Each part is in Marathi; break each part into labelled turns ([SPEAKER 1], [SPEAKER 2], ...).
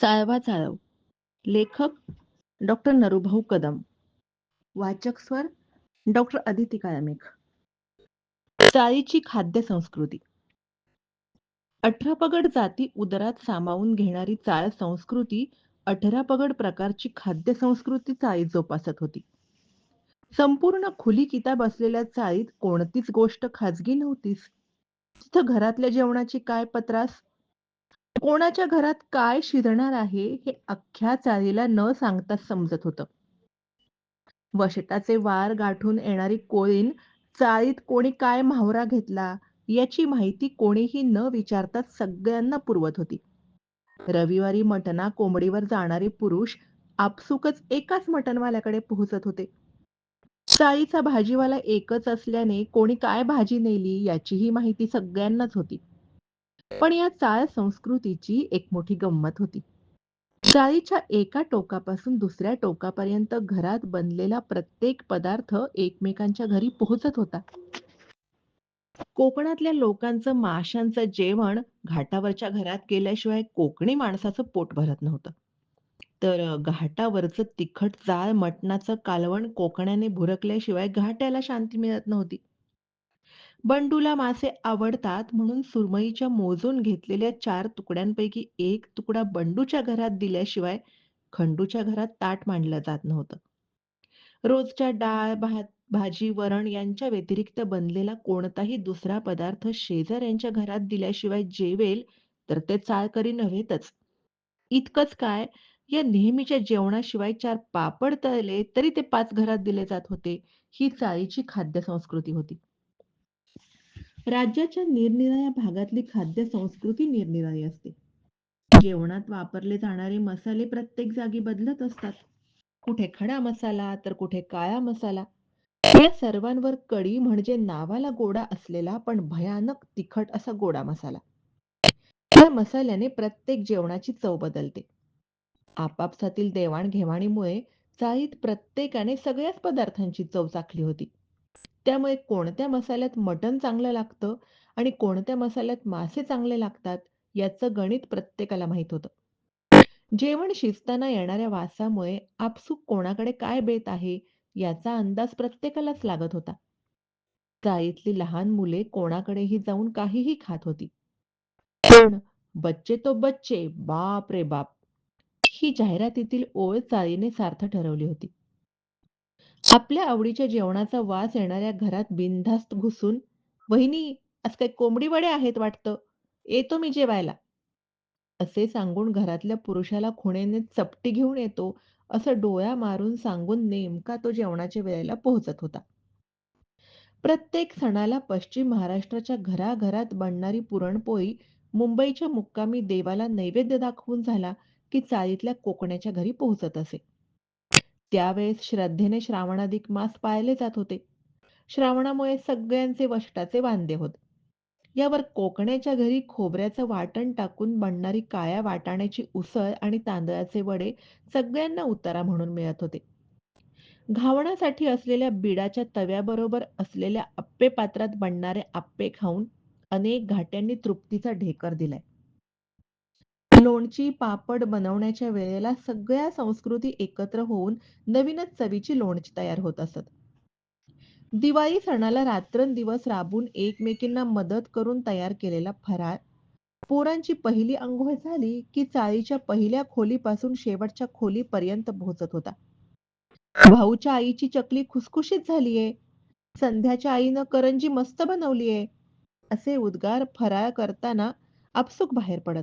[SPEAKER 1] चाळवा चाळव. लेखक डॉक्टर नरुभाऊ कदम. वाचक स्वर डॉक्टर अदिती काळमेघ. चाळीची खाद्य संस्कृती. अठरा पगड जाती उदरात सामावून घेणारी चाळ संस्कृती अठरा पगड प्रकारची खाद्य संस्कृती चाळी जोपासत होती. संपूर्ण खुली किताब असलेल्या चाळीत कोणतीच गोष्ट खाजगी नव्हतीच. तिथं घरातल्या जेवणाची काय पत्रास कोणाच्या घरात काय शिरणार आहे हे अख्ख्या चाळीला न सांगताच समजत होतं. वशटाचे वार गाठून येणारी कोळीन चाळीत कोणी काय म्हावरा घेतला याची माहिती कोणीही न विचारता सगळ्यांना पुरवत होती. रविवारी मटना कोंबडीवर जाणारे पुरुष आपसुकच एकाच मटणवाल्याकडे पोहोचत होते. चाळीचा भाजीवाला एकच असल्याने कोणी काय भाजी नेली याचीही माहिती सगळ्यांनाच होती. पण या चाळ संस्कृतीची एक मोठी गंमत होती. चाळीच्या एका टोकापासून दुसऱ्या टोकापर्यंत घरात बनलेला प्रत्येक पदार्थ एकमेकांच्या घरी पोहोचत होता. कोकणातल्या लोकांचं माशांचं जेवण घाटावरच्या घरात केल्याशिवाय कोकणी माणसाचं पोट भरत नव्हतं. तर घाटावरचं तिखट चाळ मटणाचं कालवण कोकण्याने भुरकल्याशिवाय घाट्याला शांती मिळत नव्हती. बंडूला मासे आवडतात म्हणून सुरमईच्या मोजून घेतलेल्या चार तुकड्यांपैकी एक तुकडा बंडूच्या घरात दिल्याशिवाय खंडूच्या घरात ताट मांडलं जात नव्हतं. रोजच्या डाळ भात भाजी वरण यांच्या व्यतिरिक्त बनलेला कोणताही दुसरा पदार्थ शेजाऱ्यांच्या घरात दिल्याशिवाय जेवेल तर ते चाळकरी नव्हेतच. इतकंच काय या नेहमीच्या जेवणाशिवाय चार पापड तळले तरी ते पाच घरात दिले जात होते. ही चाळीची खाद्य संस्कृती होती. राज्याच्या निरनिराळ्या भागातली खाद्य संस्कृती निरनिराळी असते. जेवणात वापरले जाणारे मसाले प्रत्येक जागी बदलत असतात. कुठे खडा मसाला तर कुठे काळा मसाला. या सर्वांवर कडी म्हणजे नावाला गोडा असलेला पण भयानक तिखट असा गोडा मसाला. या मसाल्याने प्रत्येक जेवणाची चव बदलते. आपापसातील देवाणघेवाणीमुळे चाळीत प्रत्येकाने सगळ्याच पदार्थांची चव चाखली होती. त्यामुळे कोणत्या मसाल्यात मटण चांगलं लागतं आणि कोणत्या मसाल्यात मासे चांगले लागतात याचं गणित प्रत्येकाला माहीत होतं. जेवण शिजताना येणाऱ्या वासामुळे आपसूक कोणाकडे काय बेत आहे याचा अंदाज प्रत्येकालाच लागत होता. चाळीतली लहान मुले कोणाकडेही जाऊन काहीही खात होती. पण बच्चे तो बच्चे बाप रे बाप. ही जाहिरातीतील ओळ चाळीने सार्थ ठरवली होती. आपल्या आवडीच्या जेवणाचा वास येणाऱ्या घरात बिनधास्त घुसून वहिनी आज काही कोंबडी वडे आहेत वाटतं येतो मी जेवायला. असे सांगून घरातल्या पुरुषाला खुणेने चपटी घेऊन येतो असं डोळ्या मारून सांगून नेमका तो जेवणाच्या वेळेला पोहोचत होता. प्रत्येक सणाला पश्चिम महाराष्ट्राच्या घराघरात बनणारी पुरणपोळी मुंबईच्या मुक्कामी देवाला नैवेद्य दाखवून झाला की चाळीतल्या कोकण्याच्या घरी पोहोचत असे. त्यावेळेस श्रद्धेने श्रावणाधिक मास पाळले जात होते. श्रावणामुळे सगळ्यांचे वष्टाचे वांदे होत. यावर कोकण्याच्या घरी खोबऱ्याचं वाटण टाकून बनणारी काळ्या वाटाण्याची उसळ आणि तांदळाचे वडे सगळ्यांना उतारा म्हणून मिळत होते. घावणासाठी असलेल्या बिडाच्या तव्याबरोबर असलेल्या आप्पे पात्रात बनणारे आप्पे खाऊन अनेक घाट्यांनी तृप्तीचा ढेकर दिलाय. लोणची पापड बनवण्याच्या वेळेला सगळ्या संस्कृती एकत्र होऊन नवीनच चवीची लोणची तयार होत असत. दिवाळी सणाला रात्रंदिवस राबून एकमेकींना मदत करून तयार केलेला फराळ पोरांची पहिली आंघोळ झाली की चाळीच्या पहिल्या खोलीपासून शेवटच्या खोलीपर्यंत पोहोचत होता. भाऊच्या आईची चकली खुसखुशीत झालीये. संध्याच्या आईनं करंजी मस्त बनवलीये. असे उद्गार फराळ करताना आपसुक बाहेर पडत.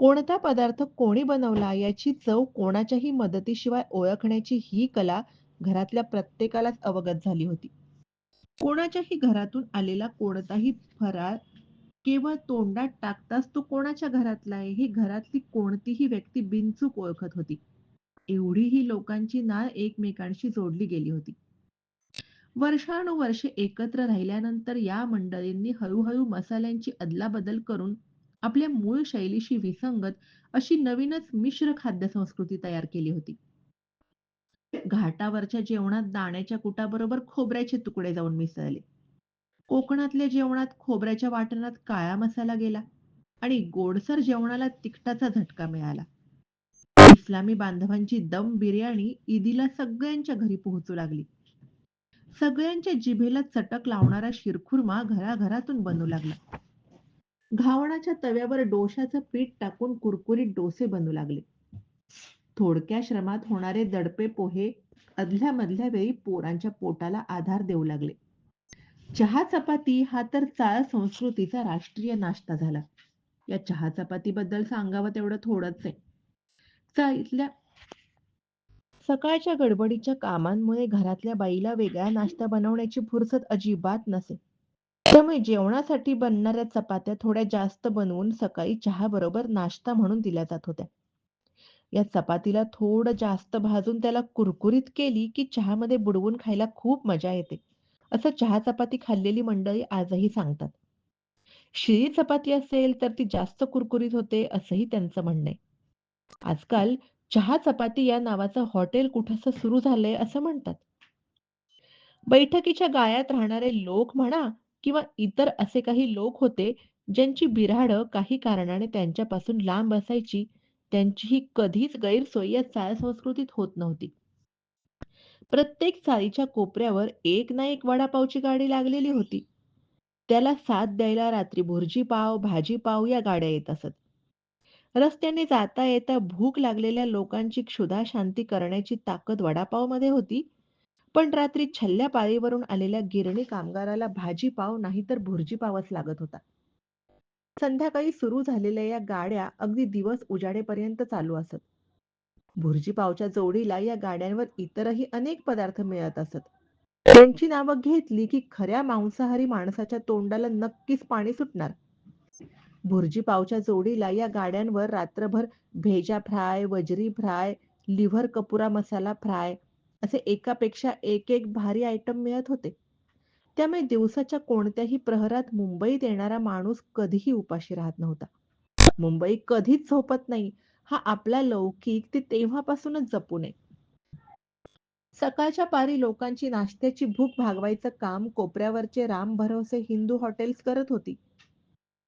[SPEAKER 1] कोणता पदार्थ कोणी बनवला याची चव कोणाच्याही मदतीशिवाय ओळखण्याची ही कला घरातल्या प्रत्येकालाच अवगत झाली होती. कोणाच्याही घरातून आलेला कोणताही फराळ केवळ तोंडात टाकताच तो कोणाच्या घरातला आहे ही घरातली कोणतीही व्यक्ती बिनचूक ओळखत होती. एवढी ही लोकांची नाळ एकमेकांशी जोडली गेली होती. वर्षानुवर्षे एकत्र राहिल्यानंतर या मंडळींनी हळूहळू मसाल्यांची अदलाबदल करून आपल्या मूळ शैलीशी विसंगत अशी नवीनच मिश्र खाद्य संस्कृती तयार केली होती घाटावरच्या जेवणात दाण्याच्या कुटाबरोबर खोबऱ्याचे तुकडे जाऊन मिसळले कोकणातल्या जेवणात खोबऱ्याच्या वाटणात काळा मसाला गेला आणि गोडसर जेवणाला तिखटाचा झटका मिळाला इस्लामी बांधवांची दम बिर्याणी ईदीला सगळ्यांच्या घरी पोहोचू लागली. सगळ्यांच्या जिभेला चटक लावणारा शिरखुर्मा घराघरातून बनू लागला. घावणाच्या तव्यावर डोशाचं पीठ टाकून कुरकुरीत डोसे बनू लागले. थोडक्या श्रमात होणारे दडपे पोहे अदल्या-मधल्या वेळी पोरांच्या पोटाला आधार देऊ लागले. चहा चपाती हा तर चाळ संस्कृतीचा राष्ट्रीय नाश्ता झाला. या चहा चपाती बद्दल सांगावं तेवढं थोडंच आहे. चाळीतल्या सकाळच्या गडबडीच्या कामांमुळे घरातल्या बाईला वेगळा नाश्ता बनवण्याची फुरसत अजिबात नसे. त्यामुळे जेवणासाठी बनणाऱ्या चपात्या थोड्या जास्त बनवून सकाळी चहा बरोबर नाश्ता म्हणून दिल्या जात होत्या. या चपातीला थोडं जास्त भाजून त्याला कुरकुरीत केली की चहामध्ये बुडवून खायला खूप मजा येते, असं चहा चपाती खाल्लेली मंडळी आजही सांगतात. शिळी चपाती असेल तर ती जास्त कुरकुरीत होते असंही त्यांचं म्हणणं आहे. आजकाल चहा चपाती या नावाचं हॉटेल कुठंसं सुरू झालंय असं म्हणतात. बैठकीच्या गाळ्यात राहणारे लोक म्हणा किंवा इतर असे काही लोक होते ज्यांची बिऱ्हाडं काही कारणाने त्यांच्यापासून लांब असायची त्यांची ही कधीच गैरसोय या चाळ संस्कृतीत होत नव्हती. प्रत्येक चाळीच्या कोपऱ्यावर एक ना एक वडापावची गाडी लागलेली होती. त्याला साथ द्यायला रात्री भुरजी पाव भाजी पाव या गाड्या येत असत. रस्त्याने जाता येता भूक लागलेल्या लोकांची क्षुधा शांती करण्याची ताकद वडापावमध्ये होती, पण रात्री छल्ल्या पाळीवरून आलेल्या गिरणी कामगाराला तर नाहीतर भुर्जीपावच लागत होता. संध्याकाळी सुरू झालेल्या या गाड्या अगदी दिवस उजाडेपर्यंत चालू असत. भुर्जीपावच्या जोडीला या गाड्यांवर इतरही अनेक पदार्थ मिळत असत. त्यांची नावं घेतली की खऱ्या मांसाहारी माणसाच्या तोंडाला नक्कीच पाणी सुटणार. भुर्जीपावच्या जोडीला या गाड्यांवर रात्रभर भेजा फ्राय, वजरी फ्राय, लिव्हर कपुरा मसाला फ्राय असे एकापेक्षा एक एक भारी आयटम मिळत होते. त्यामुळे दिवसाच्या कोणत्याही प्रहरात मुंबईत येणारा माणूस कधीही उपाशी राहत नव्हता. मुंबई कधीच झोपत नाही हा आपला लौकिक ते तेव्हापासूनच जपू नये सकाळच्या पारी लोकांची नाश्त्याची भूक भागवायचं काम कोपऱ्यावरचे राम भरोसे हिंदू हॉटेल्स करत होती.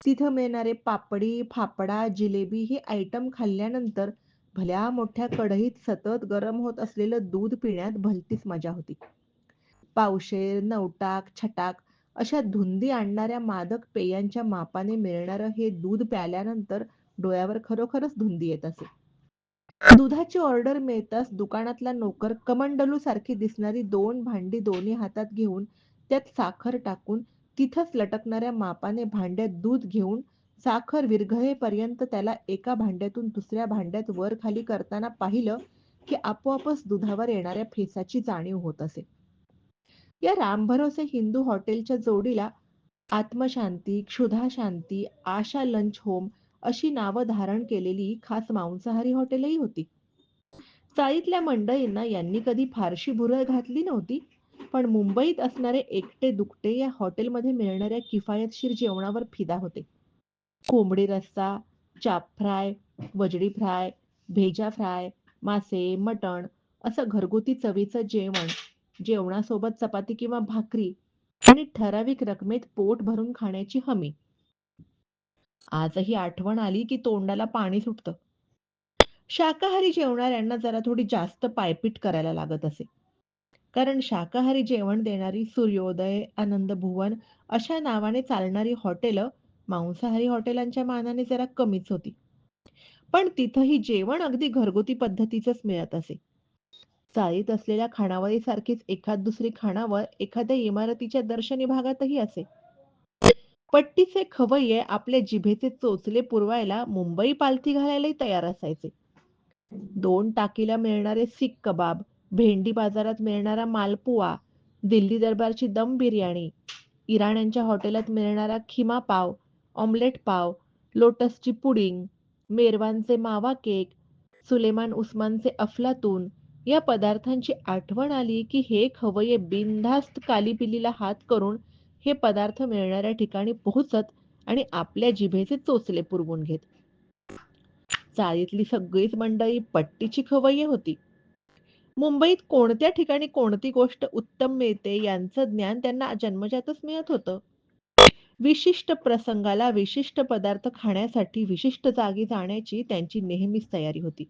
[SPEAKER 1] तिथं मिळणारे पापडी, फापडा जिलेबी हे आयटम खाल्ल्यानंतर भल्या मोठ्या कढईत सतत गरम होत असलेलं दूध पिण्यात भलतीच मजा होती. पावशेर, नवटाक, छटाक अशा धुंदी आणणाऱ्या मादक पेयांच्या मापाने मिळणारं हे दूध प्याल्यानंतर डोळ्यावर खरोखरच धुंदी येत असे. दुधाची ऑर्डर मिळताच दुकानातला नोकर कमंडलू सारखी दिसणारी दोन भांडी दोन्ही हातात घेऊन त्यात साखर टाकून तिथंच लटकणाऱ्या मापाने भांड्यात दूध घेऊन साखर विरघळेपर्यंत त्याला एका भांड्यातून दुसऱ्या भांड्यात वर खाली करताना पाहिलं की आपोआपच दुधावर येणाऱ्या फेसाची जाणीव होत असे. या रामभरोसे हिंदू हॉटेलच्या जोडीला आत्मशांती, क्षुधाशांती, आशा लंच होम अशी नावं धारण केलेली खास मांसाहारी हॉटेलही होती. चाळीतल्या मंडळींना यांनी कधी फारशी भुरळ घातली नव्हती, पण मुंबईत असणारे एकटे दुकटे या हॉटेलमध्ये मिळणाऱ्या किफायतशीर जेवणावर फिदा होते. कोंबडी रस्सा, चाप फ्राय, वजडी फ्राय, भेजा फ्राय, मासे, मटण असं घरगुती चवीचं जेवण, जेवणासोबत चपाती किंवा भाकरी आणि ठराविक रकमेत पोट भरून खाण्याची हमी. आजही आठवण आली की तोंडाला पाणी सुटतं. शाकाहारी जेवणाऱ्यांना जरा थोडी जास्त पायपीट करायला लागत असे. कारण शाकाहारी जेवण देणारी सूर्योदय, आनंद भुवन अशा नावाने चालणारी हॉटेलं मांसाहारी हॉटेलांच्या मानाने जरा कमीच होती. पण तिथंही जेवण अगदी घरगुती पद्धतीचंच मिळत असे. चाळीत असलेल्या खाणावळी सारखीच एखाद दुसरी खाणावळ एखाद्या इमारतीच्या दर्शनी भागातही असे. पट्टीचे खवय्ये आपल्या जिभेचे चोचले पुरवायला मुंबई पालथी घालायलाही तयार असायचे. दोन टाकीला मिळणारे सीख कबाब, भेंडी बाजारात मिळणारा मालपुआ, दिल्ली दरबारची दम बिर्याणी, इराण्यांच्या हॉटेलात मिळणारा खिमा पाव, ऑमलेट पाव, लोटसची पुडिंग, मेरवानचे मावा केक, सुलेमान उस्मानचे अफलातून या पदार्थांची आठवण आली की हे खवये बिनधास्त कालीपिलीला हात करून हे पदार्थ मिळणाऱ्या ठिकाणी पोहोचत आणि आपल्या जिभेचे चोचले पुरवून घेत. चाळीतली सगळीच मंडळी पट्टीची खवय्ये होती. मुंबईत कोणत्या ठिकाणी कोणती गोष्ट उत्तम मिळते यांचं ज्ञान त्यांना जन्मजातच मिळत होतं. विशिष्ट प्रसंगाला विशिष्ट पदार्थ खाण्यासाठी विशिष्ट जागी जाण्याची त्यांची नेहमीच तयारी होती.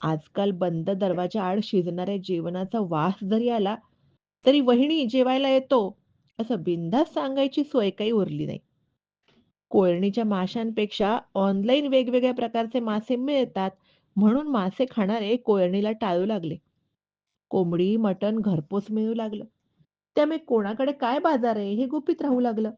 [SPEAKER 1] आजकाल बंद दरवाजा आड शिजणाऱ्या जेवणाचा वास जरी आला, तरी "वहिनी जेवायला येतो" असं बिनधास्त सांगायची सोय काही उरली नाही. कोळणीच्या माशांपेक्षा ऑनलाईन वेगवेगळ्या प्रकारचे मासे मिळतात, म्हणून मासे खाणारे कोळणीला टाळू लागले. कोंबडी, मटण घरपोच मिळू लागलं. त्यामुळे कोणाकडे काय बाजार आहे हे गुपित राहू लागलं.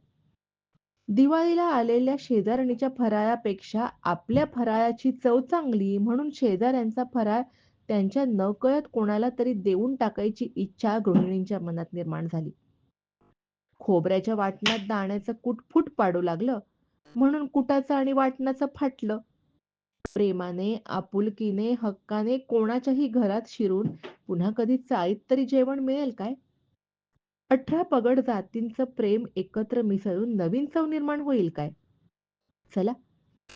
[SPEAKER 1] दिवाळीला आलेल्या शेजारणीच्या फराळापेक्षा आपल्या फराळाची चव चांगली म्हणून शेजाऱ्यांचा फराळ त्यांच्या नकळत कोणाला तरी देऊन टाकायची इच्छा गृहिणींच्या मनात निर्माण झाली. खोबऱ्याच्या वाटणात दाण्याचं कूट पाडू लागलं, म्हणून कुटाचं आणि वाटणाचं फाटलं. प्रेमाने, आपुलकीने, हक्काने कोणाच्याही घरात शिरून पुन्हा कधी चाळीत तरी जेवण मिळेल काय? अठरा पगड जातींचं प्रेम एकत्र मिसळून नवीन चव निर्माण होईल काय? चला,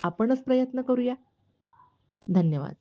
[SPEAKER 1] आपणच प्रयत्न करूया. धन्यवाद.